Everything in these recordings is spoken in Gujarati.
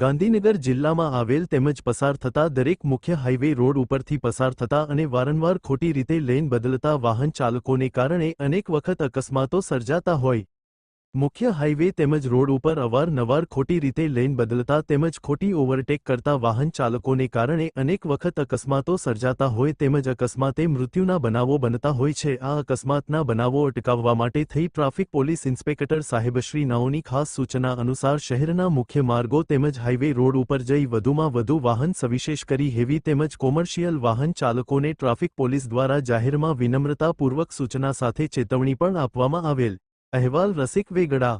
ગાંધીનગર જિલ્લામાં આવેલ તેમજ પસાર થતા દરેક મુખ્ય હાઇવે રોડ ઉપરથી પસાર થતા અને વારંવાર ખોટી રીતે લેન બદલતા વાહન ચાલકોને કારણે અનેક વખત અકસ્માતો સર્જાતા હોય. મુખ્ય હાઇવે તેમજ રોડ ઉપર અવારનવાર ખોટી રીતે લેન બદલતા તેમજ ખોટી ઓવરટેક કરતા વાહન ચાલકોને કારણે અનેક વખત અકસ્માતો સર્જાતા હોય તેમજ અકસ્માતે મૃત્યુના બનાવો બનતા હોય છે. આ અકસ્માતના બનાવો અટકાવવા માટે થઈ ટ્રાફિક પોલીસ ઇન્સ્પેક્ટર સાહેબશ્રી નાઓની ખાસ સૂચના અનુસાર શહેરના મુખ્ય માર્ગો તેમજ હાઇવે રોડ ઉપર જઈ વધુમાં વધુ વાહન સવિશેષ કરી હેવી તેમજ કોમર્શિયલ વાહન ચાલકોને ટ્રાફિક પોલીસ દ્વારા જાહેરમાં વિનમ્રતાપૂર્વક સૂચના સાથે ચેતવણી પણ આપવામાં આવેલ. અહેવાલ રસિક વેગડા.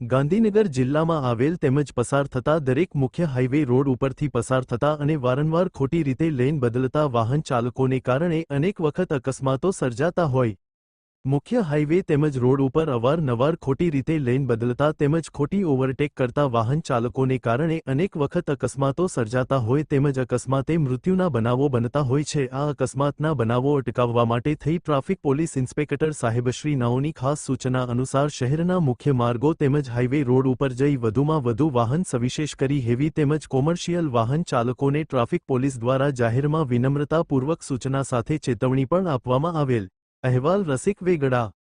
ગાંધીનગર જિલ્લામાં આવેલ તેમજ પસાર થતા દરેક મુખ્ય હાઇવે રોડ ઉપરથી પસાર થતા અને વારંવાર ખોટી રીતે લેન બદલતા વાહન ચાલકોને કારણે અનેક વખત અકસ્માતો સર્જાતા હોય. મુખ્ય હાઇવે તેમજ રોડ ઉપર અવારનવાર ખોટી રીતે લેન બદલતા તેમજ ખોટી ઓવરટેક કરતા વાહન ચાલકોને કારણે અનેક વખત અકસ્માતો સર્જાતા હોય તેમજ અકસ્માતે મૃત્યુના બનાવો બનતા હોય છે. આ અકસ્માતના બનાવો અટકાવવા માટે થઈ ટ્રાફિક પોલીસ ઇન્સ્પેક્ટર સાહેબશ્રી નાઓની ખાસ સૂચના અનુસાર શહેરના મુખ્ય માર્ગો તેમજ હાઇવે રોડ ઉપર જઈ વધુમાં વધુ વાહન સવિશેષ કરી હેવી તેમજ કોમર્શિયલ વાહન ચાલકોને ટ્રાફિક પોલીસ દ્વારા જાહેરમાં વિનમ્રતાપૂર્વક સૂચના સાથે ચેતવણી પણ આપવામાં આવેલ. અહેવાલ રસિક વેગડા.